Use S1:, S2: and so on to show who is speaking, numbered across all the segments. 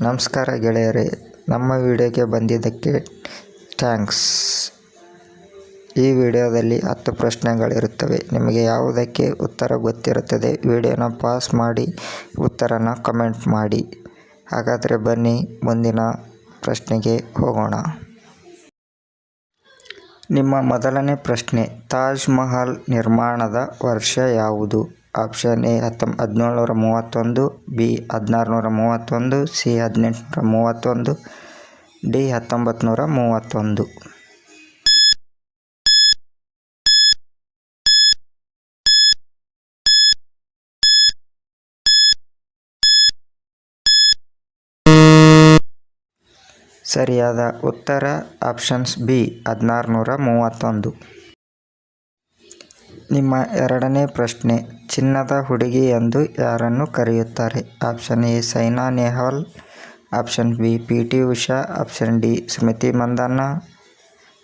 S1: ನಮಸ್ಕಾರ ಗೆಳೆಯರೇ, ನಮ್ಮ ವಿಡಿಯೋಗೆ ಬಂದಿದ್ದಕ್ಕೆ ಥ್ಯಾಂಕ್ಸ್. ಈ ವಿಡಿಯೋದಲ್ಲಿ ಹತ್ತು ಪ್ರಶ್ನೆಗಳಿರುತ್ತವೆ. ನಿಮಗೆ ಯಾವುದಕ್ಕೆ ಉತ್ತರ ಗೊತ್ತಿರುತ್ತದೆ? ವಿಡಿಯೋನ ಪಾಸ್ ಮಾಡಿ, ಉತ್ತರನ ಕಮೆಂಟ್ ಮಾಡಿ. ಹಾಗಾದರೆ ಬನ್ನಿ, ಮುಂದಿನ ಪ್ರಶ್ನೆಗೆ ಹೋಗೋಣ. ನಿಮ್ಮ ಮೊದಲನೇ ಪ್ರಶ್ನೆ, ತಾಜ್ ಮಹಲ್ ನಿರ್ಮಾಣದ ವರ್ಷ ಯಾವುದು? ಆಪ್ಷನ್ ಎ ಹತ್ತೊಂಬ ಹದಿನೇಳುನೂರ ಮೂವತ್ತೊಂದು, ಬಿ ಹದಿನಾರುನೂರ ಮೂವತ್ತೊಂದು, ಸಿ ಹದಿನೆಂಟುನೂರ ಮೂವತ್ತೊಂದು, ಡಿ ಹತ್ತೊಂಬತ್ತು ನೂರ ಮೂವತ್ತೊಂದು. ಸರಿಯಾದ ಉತ್ತರ ಆಪ್ಷನ್ಸ್ ಬಿ ಹದಿನಾರುನೂರ ಮೂವತ್ತೊಂದು. ನಿಮ್ಮ ಎರಡನೇ ಪ್ರಶ್ನೆ. ಚಿನ್ನದ ಹುಡುಗಿ ಎಂದು ಯಾರನ್ನು ಕರೆಯುತ್ತಾರೆ? Option A, Saina Nehwal. Option B, P T Usha. Option D, Smriti Mandhana.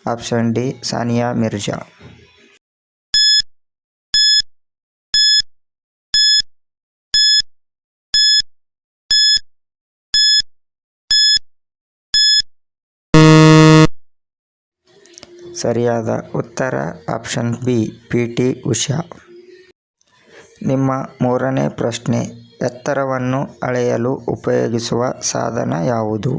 S1: Option D, Sania Mirza. ಸರಿಯಾದ ಉತ್ತರ option B, P T Usha. ನಿಮ್ಮ ಮೂರನೇ ಪ್ರಶ್ನೆ, ಎತ್ತರವನ್ನು ಅಳೆಯಲು ಉಪಯೋಗಿಸುವ ಸಾಧನ ಯಾವುದು?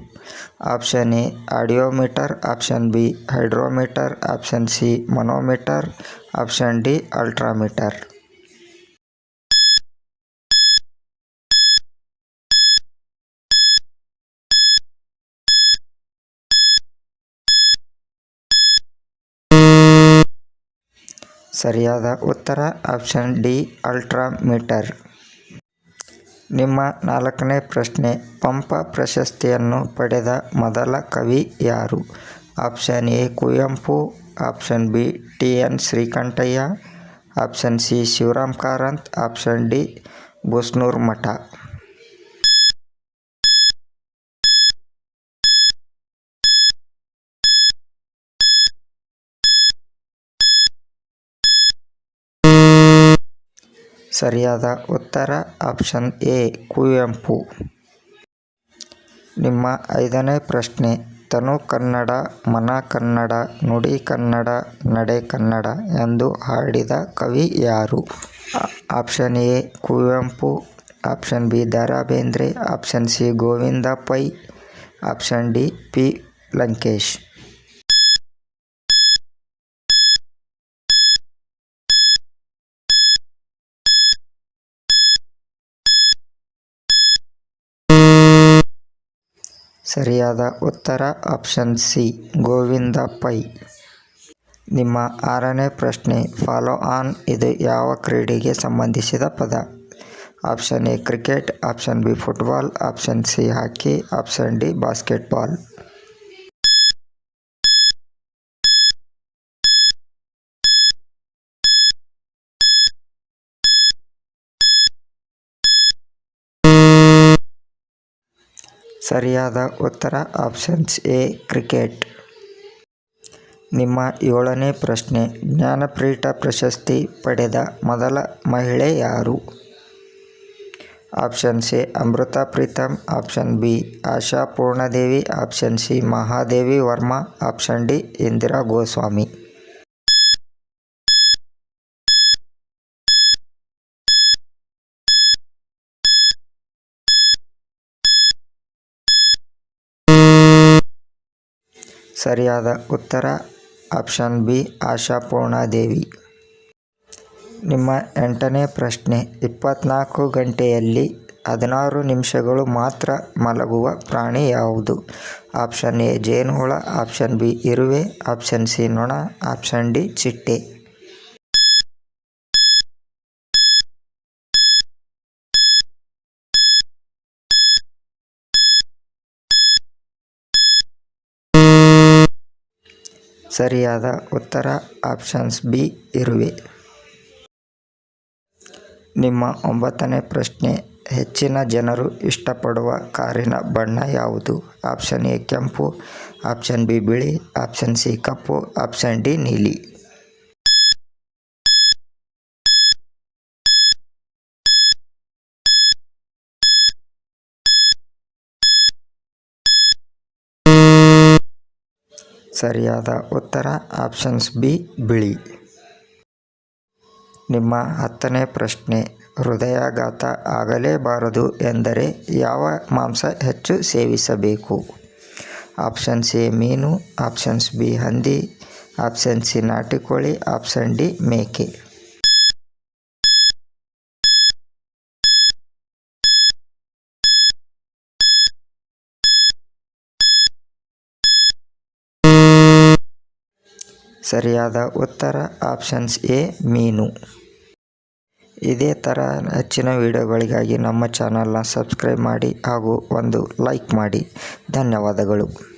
S1: Option A, audiometer, option B, hydrometer, option C, manometer, option D, altimeter. ಸರಿಯಾದ ಉತ್ತರ ಆಪ್ಷನ್ ಡಿ, ಅಲ್ಟ್ರಾಮೀಟರ್. ನಿಮ್ಮ ನಾಲ್ಕನೇ ಪ್ರಶ್ನೆ, ಪಂಪ ಪ್ರಶಸ್ತಿಯನ್ನು ಪಡೆದ ಮೊದಲ ಕವಿ ಯಾರು? Option A, Kuvempu. Option B, T N Srikantaiah. Option C, Shivaram Karanth. Option D, Busnur Math. ಸರಿಯಾದ ಉತ್ತರ ಆಪ್ಷನ್ ಎ, ಕುವೆಂಪು. ನಿಮ್ಮ ಐದನೇ ಪ್ರಶ್ನೆ, ತನು ಕನ್ನಡ, ಮನ ಕನ್ನಡ, ನುಡಿ ಕನ್ನಡ, ನಡೆ ಕನ್ನಡ ಎಂದು ಹಾಡಿದ ಕವಿ ಯಾರು? Option A, Kuvempu. Option B Da Ra Bendre option C Govinda Pai option D, P, Lankesh. ಸರಿಯಾದ ಉತ್ತರ ಆಪ್ಷನ್ ಸಿ ಗೋವಿಂದ ಪೈ. ನಿಮ್ಮ ಆರನೇ ಪ್ರಶ್ನೆ ಫಾಲೋ ಆನ್ ಇದು ಯಾವ ಕ್ರೀಡೆಗೆ ಸಂಬಂಧಿಸಿದ ಪದ? Option A cricket option B football option C hockey option D basketball ಸರಿಯಾದ ಉತ್ತರ ಆಪ್ಷನ್ಸ್ ಎ, ಕ್ರಿಕೆಟ್. ನಿಮ್ಮ ಏಳನೇ ಪ್ರಶ್ನೆ, ಜ್ಞಾನಪೀಠ ಪ್ರಶಸ್ತಿ ಪಡೆದ ಮೊದಲ ಮಹಿಳೆ ಯಾರು? Option C Amrita Pritam option B, Asha Purnadevi. Option C, Mahadevi Verma. Option D, Indira Goswami. ಸರಿಯಾದ ಉತ್ತರ ಆಪ್ಷನ್ ಬಿ ಆಶಾ ಪೂರ್ಣಾದೇವಿ ನಿಮ್ಮ ಎಂಟನೇ ಪ್ರಶ್ನೆ. ಇಪ್ಪತ್ನಾಲ್ಕು ಗಂಟೆಯಲ್ಲಿ ಹದಿನಾರು ನಿಮಿಷಗಳು ಮಾತ್ರ ಮಲಗುವ ಪ್ರಾಣಿ ಯಾವುದು? ಆಪ್ಷನ್ ಎ, ಜೇನುಹುಳ. ಆಪ್ಷನ್ ಬಿ, ಇರುವೆ. ಆಪ್ಷನ್ ಸಿ, ನೊಣ. ಆಪ್ಷನ್ ಡಿ, ಚಿಟ್ಟೆ. ಸರಿಯಾದ ಉತ್ತರ ಆಪ್ಷನ್ಸ್ ಬಿ ಇರುವೆ. ನಿಮ್ಮ ಒಂಬತ್ತನೇ ಪ್ರಶ್ನೆ, ಹೆಚ್ಚಿನ ಜನರು ಇಷ್ಟಪಡುವ ಕಾರಿನ ಬಣ್ಣ ಯಾವುದು? ಆಪ್ಷನ್ ಎ ಕೆಂಪು, ಆಪ್ಷನ್ ಬಿ ಬಿಳಿ, ಆಪ್ಷನ್ ಸಿ ಕಪ್ಪು, ಆಪ್ಷನ್ ಡಿ ನೀಲಿ. ಸರಿಯಾದ ಉತ್ತರ ಆಪ್ಷನ್ಸ್ ಬಿ, ಬಿಳಿ. ನಿಮ್ಮ ಹತ್ತನೇ ಪ್ರಶ್ನೆ, ಹೃದಯಾಘಾತ ಆಗಲೇಬಾರದು ಎಂದರೆ ಯಾವ ಮಾಂಸ ಹೆಚ್ಚು ಸೇವಿಸಬೇಕು? ಆಪ್ಷನ್ಸ್ ಎ, ಮೀನು. ಆಪ್ಷನ್ಸ್ ಬಿ, ಹಂದಿ. ಆಪ್ಷನ್ ಸಿ, ನಾಟಿ ಕೋಳಿ. ಆಪ್ಷನ್ ಡಿ, ಮೇಕೆ. ಸರಿಯಾದ ಉತ್ತರ ಆಪ್ಷನ್ಸ್ ಎ, ಮೀನು. ಇದೇ ಥರ ಹೆಚ್ಚಿನ ವಿಡಿಯೋಗಳಿಗಾಗಿ ನಮ್ಮ ಚಾನಲ್ನ ಸಬ್ಸ್ಕ್ರೈಬ್ ಮಾಡಿ ಹಾಗೂ ಒಂದು ಲೈಕ್ ಮಾಡಿ. ಧನ್ಯವಾದಗಳು.